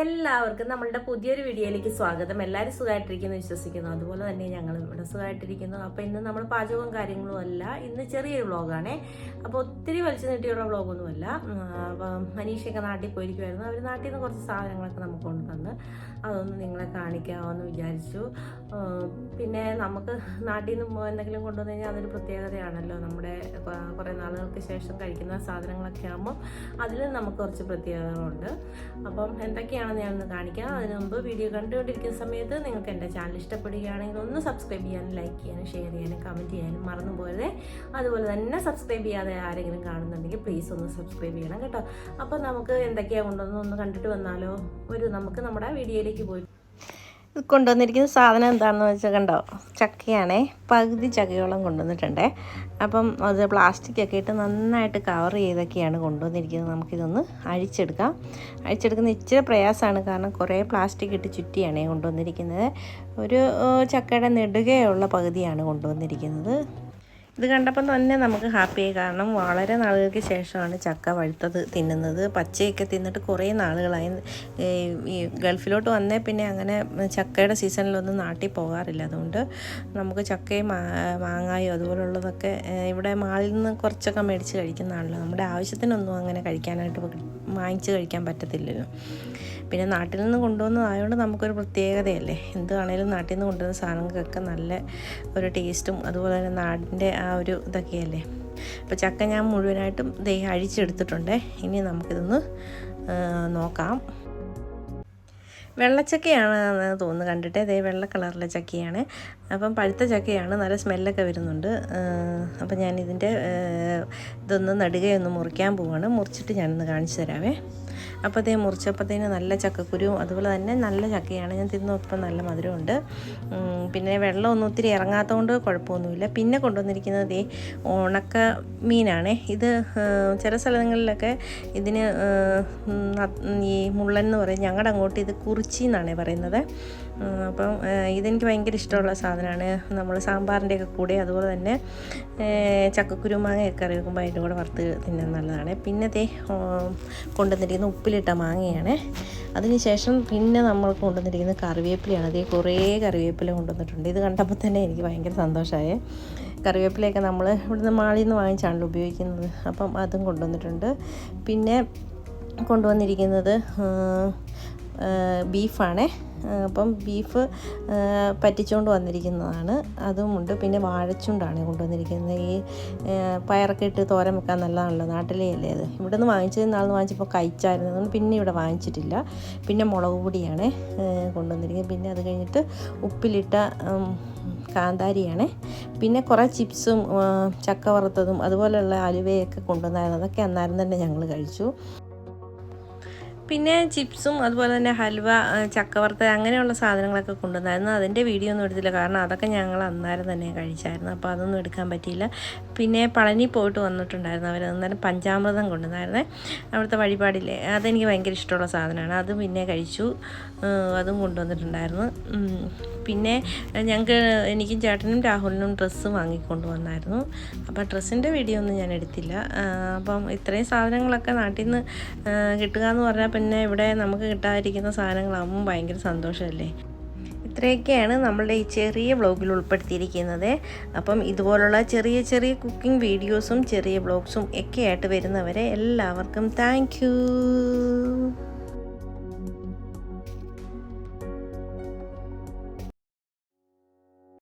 എല്ലാവർക്കും നമ്മളുടെ പുതിയൊരു വീഡിയോയിലേക്ക് സ്വാഗതം. എല്ലാവരും സുഖമായിട്ടിരിക്കുന്നു വിശ്വസിക്കുന്നു. അതുപോലെ തന്നെ ഞങ്ങൾ ഇവിടെ സുഖമായിട്ടിരിക്കുന്നു. അപ്പോൾ ഇന്ന് നമ്മൾ പാചകവും കാര്യങ്ങളും അല്ല ഇന്ന് ചെറിയൊരു വ്ളോഗാണേ. അപ്പോൾ ഒത്തിരി വലിച്ചു നീട്ടിയുള്ള വ്ളോഗൊന്നുമല്ല. മനീഷയൊക്കെ നാട്ടിൽ പോയിരിക്കുമായിരുന്നു അവർ നാട്ടിൽ നിന്ന് കുറച്ച് സാധനങ്ങളൊക്കെ നമുക്ക് കൊണ്ടുവന്ന് അതൊന്ന് നിങ്ങളെ കാണിക്കാമെന്ന് വിചാരിച്ചു. പിന്നെ നമുക്ക് നാട്ടിൽ നിന്ന് എന്തെങ്കിലും കൊണ്ടുവന്നു കഴിഞ്ഞാൽ അതൊരു പ്രത്യേകതയാണല്ലോ. നമ്മുടെ കുറേ നാളുകൾക്ക് ശേഷം കഴിക്കുന്ന സാധനങ്ങളൊക്കെ ആകുമ്പോൾ അതിൽ നമുക്ക് കുറച്ച് പ്രത്യേകതകളുണ്ട്. അപ്പം എന്തൊക്കെയാണെന്ന് ഞാനൊന്ന് കാണിക്കാം അതിന് മുമ്പ് വീഡിയോ കണ്ടുകൊണ്ടിരിക്കുന്ന സമയത്ത് നിങ്ങൾക്ക് എന്റെ ചാനൽ ഇഷ്ടപ്പെടുകയാണെങ്കിൽ ഒന്ന് സബ്സ്ക്രൈബ് ചെയ്യാനും ലൈക്ക് ചെയ്യാനും ഷെയർ ചെയ്യാനും കമന്റ് ചെയ്യാനും മറന്നു അതുപോലെ തന്നെ സബ്സ്ക്രൈബ് ചെയ്യാതെ ആരെങ്കിലും കാണുന്നുണ്ടെങ്കിൽ പ്ലീസ് ഒന്ന് സബ്സ്ക്രൈബ് ചെയ്യണം കേട്ടോ. അപ്പോൾ നമുക്ക് എന്തൊക്കെയാണ് കൊണ്ടുവന്ന് ഒന്ന് കണ്ടിട്ട് വന്നാലോ. ഒരു നമുക്ക് നമ്മുടെ വീഡിയോയിലേക്ക് പോയി. കൊണ്ടുവന്നിരിക്കുന്ന സാധനം എന്താണെന്ന് വെച്ചാൽ കണ്ടോ? ചക്കയാണേ. പകുതി ചക്കയോളം കൊണ്ടുവന്നിട്ടുണ്ടേ. അപ്പം അത് പ്ലാസ്റ്റിക് ഒക്കെ ഇട്ട് നന്നായിട്ട് കവർ ചെയ്തൊക്കെയാണ് കൊണ്ടുവന്നിരിക്കുന്നത്. നമുക്കിതൊന്ന് അഴിച്ചെടുക്കാം. അഴിച്ചെടുക്കുന്ന ഇച്ചിരി പ്രയാസമാണ്. കാരണം കുറേ പ്ലാസ്റ്റിക് ഇട്ട് ചുറ്റിയാണ് കൊണ്ടുവന്നിരിക്കുന്നത്. ഒരു ചക്കയുടെ നെടുകയുള്ള പകുതിയാണ് കൊണ്ടുവന്നിരിക്കുന്നത്. ഇത് കണ്ടപ്പം തന്നെ നമുക്ക് ഹാപ്പിയായി കാരണം വളരെ നാളുകൾക്ക് ശേഷമാണ് ചക്ക വഴുത്തത് തിന്നുന്നത്. പച്ചയൊക്കെ തിന്നിട്ട് കുറേ നാളുകളായി. ഈ ഗൾഫിലോട്ട് വന്നേ പിന്നെ അങ്ങനെ ചക്കയുടെ സീസണിലൊന്നും നാട്ടിൽ പോകാറില്ല. അതുകൊണ്ട് നമുക്ക് ചക്കയും മാങ്ങായും അതുപോലുള്ളതൊക്കെ ഇവിടെ മാളിൽ നിന്ന് കുറച്ചൊക്കെ മേടിച്ച് കഴിക്കുന്നതാണല്ലോ നമ്മുടെ ആവശ്യത്തിനൊന്നും അങ്ങനെ കഴിക്കാനായിട്ട് വാങ്ങിച്ച് കഴിക്കാൻ പറ്റത്തില്ലല്ലോ. പിന്നെ നാട്ടിൽ നിന്ന് കൊണ്ടുവന്നതായതുകൊണ്ട് നമുക്കൊരു പ്രത്യേകതയല്ലേ? എന്താണേലും നാട്ടിൽ നിന്ന് കൊണ്ടുവന്ന സാധനങ്ങൾക്കൊക്കെ നല്ല ഒരു ടേസ്റ്റും അതുപോലെ തന്നെ നാടിന്റെ ആ ഒരു ഇതൊക്കെയല്ലേ? അപ്പോൾ ചക്ക ഞാൻ മുഴുവനായിട്ടും ദേ അഴിച്ചെടുത്തിട്ടുണ്ട്. ഇനി നമുക്കിതൊന്ന് നോക്കാം. വെള്ളച്ചക്കയാണ് തോന്നുന്നു കണ്ടിട്ട്. ഇതേ വെള്ള കളറിലെ ചക്കയാണ്. അപ്പം പഴുത്ത ചക്കയാണ്. നല്ല സ്മെല്ലൊക്കെ വരുന്നുണ്ട്. അപ്പം ഞാൻ ഇതിന്റെ ഇതൊന്ന് നടുകയൊന്ന് മുറിക്കാൻ പോവാണ്. മുറിച്ചിട്ട് ഞാനൊന്ന് കാണിച്ചു തരാവേ. അപ്പോൾ അതേ മുറിച്ചപ്പോഴത്തേന് നല്ല ചക്കക്കുരുവും അതുപോലെ തന്നെ നല്ല ചക്കയാണ്. ഞാൻ തിന്നപ്പോൾ നല്ല മധുരമുണ്ട്. പിന്നെ വെള്ളമൊന്നും ഒത്തിരി ഇറങ്ങാത്തതുകൊണ്ട് കുഴപ്പമൊന്നുമില്ല. പിന്നെ കൊണ്ടുവന്നിരിക്കുന്നത് ഈ ഉണക്ക മീനാണ്. ഇത് ചില സ്ഥലങ്ങളിലൊക്കെ ഇതിന് ഈ മുള്ളൻ എന്ന് പറയും. ഞങ്ങളുടെ അങ്ങോട്ട് ഇത് കുറിച്ചി എന്നാണ് പറയുന്നത്. അപ്പം ഇതെനിക്ക് ഭയങ്കര ഇഷ്ടമുള്ള സാധനമാണ്. നമ്മൾ സാമ്പാറിന്റെയൊക്കെ കൂടെ അതുപോലെ തന്നെ ചക്കക്കുരുമാങ്ങയൊക്കെ ചക്കക്കുരു മാങ്ങയൊക്കെ കറി വെക്കുമ്പോൾ അതിന്റെ കൂടെ വറുത്ത് തിന്നാൻ നല്ലതാണ്. പിന്നെ ദേ ഉപ്പ് കൊണ്ടുവന്നിരിക്കുന്ന ഉപ്പിലിട്ട മാങ്ങയാണ്. അതിനുശേഷം പിന്നെ നമ്മൾ കൊണ്ടുവന്നിരിക്കുന്ന കറിവേപ്പിലയാണ്. അതേ കുറേ കറിവേപ്പില കൊണ്ടുവന്നിട്ടുണ്ട്. ഇത് കണ്ടപ്പോൾ തന്നെ എനിക്ക് ഭയങ്കര സന്തോഷമായി. കറിവേപ്പിലയൊക്കെ നമ്മൾ ഇവിടുന്ന് മാളിൽ നിന്ന് വാങ്ങിച്ചാണല്ലോ ഉപയോഗിക്കുന്നത്. അപ്പം അതും കൊണ്ടുവന്നിട്ടുണ്ട്. പിന്നെ കൊണ്ടുവന്നിരിക്കുന്നത് ബീഫാണ്. അപ്പം ബീഫ് പറ്റിച്ചുകൊണ്ട് വന്നിരിക്കുന്നതാണ്. അതുമുണ്ട്. പിന്നെ വാഴച്ചുണ്ടാണ് കൊണ്ടുവന്നിരിക്കുന്നത്. ഈ പയറൊക്കെ ഇട്ട് തോരൻ വെക്കാൻ നല്ലതാണല്ലോ. നാട്ടിലേ അല്ലേ അത്? ഇവിടെ നിന്ന് വാങ്ങിച്ചത് നാളെ വാങ്ങിച്ചപ്പോൾ കഴിച്ചായിരുന്നു. അതുകൊണ്ട് പിന്നെ ഇവിടെ വാങ്ങിച്ചിട്ടില്ല. പിന്നെ മുളക് പൊടിയാണ് കൊണ്ടുവന്നിരിക്കുന്നത്. പിന്നെ അത് കഴിഞ്ഞിട്ട് ഉപ്പിലിട്ട കാന്താരിയാണ്. പിന്നെ കുറേ ചിപ്സും ചക്ക വറുത്തതും അതുപോലെയുള്ള അലുവയൊക്കെ കൊണ്ടുവന്നായിരുന്നു. അതൊക്കെ അന്നേരം തന്നെ ഞങ്ങൾ കഴിച്ചു. പിന്നെ ചിപ്സും അതുപോലെ തന്നെ ഹൽവ ചക്കവർത്ത അങ്ങനെയുള്ള സാധനങ്ങളൊക്കെ കൊണ്ടുവന്നായിരുന്നു. അതിന്റെ വീഡിയോ ഒന്നും എടുത്തില്ല. കാരണം അതൊക്കെ ഞങ്ങൾ അന്നേരം തന്നെ കഴിച്ചായിരുന്നു. അപ്പോൾ അതൊന്നും എടുക്കാൻ പറ്റിയില്ല. പിന്നെ പളനി പോയിട്ട് വന്നിട്ടുണ്ടായിരുന്നു അവർ. അന്നേരം പഞ്ചാമൃതം കൊണ്ടുവന്നായിരുന്നേ. അവിടുത്തെ വഴിപാടില്ലേ. അതെനിക്ക് ഭയങ്കര ഇഷ്ടമുള്ള സാധനമാണ്. അത് പിന്നെ കഴിച്ചു. അതും കൊണ്ടുവന്നിട്ടുണ്ടായിരുന്നു. പിന്നെ ഞങ്ങൾക്ക് എനിക്കും ചേട്ടനും രാഹുലിനും ഡ്രസ്സ് വാങ്ങിക്കൊണ്ട് വന്നായിരുന്നു. അപ്പോൾ ഡ്രസ്സിന്റെ വീഡിയോ ഒന്നും ഞാൻ എടുത്തില്ല. അപ്പം ഇത്രയും സാധനങ്ങളൊക്കെ നാട്ടിൽ നിന്ന് കിട്ടുക എന്ന് പറഞ്ഞാൽ പിന്നെ ഇവിടെ നമുക്ക് കിട്ടാതിരിക്കുന്ന സാധനങ്ങളാകുമ്പോൾ ഭയങ്കര സന്തോഷമല്ലേ? ഇത്രയൊക്കെയാണ് നമ്മളുടെ ഈ ചെറിയ ബ്ലോഗിൽ ഉൾപ്പെടുത്തിയിരിക്കുന്നത്. അപ്പം ഇതുപോലുള്ള ചെറിയ ചെറിയ കുക്കിംഗ് വീഡിയോസും ചെറിയ ബ്ലോഗ്സും ഒക്കെ ആയിട്ട് വരുന്നവരെ എല്ലാവർക്കും താങ്ക്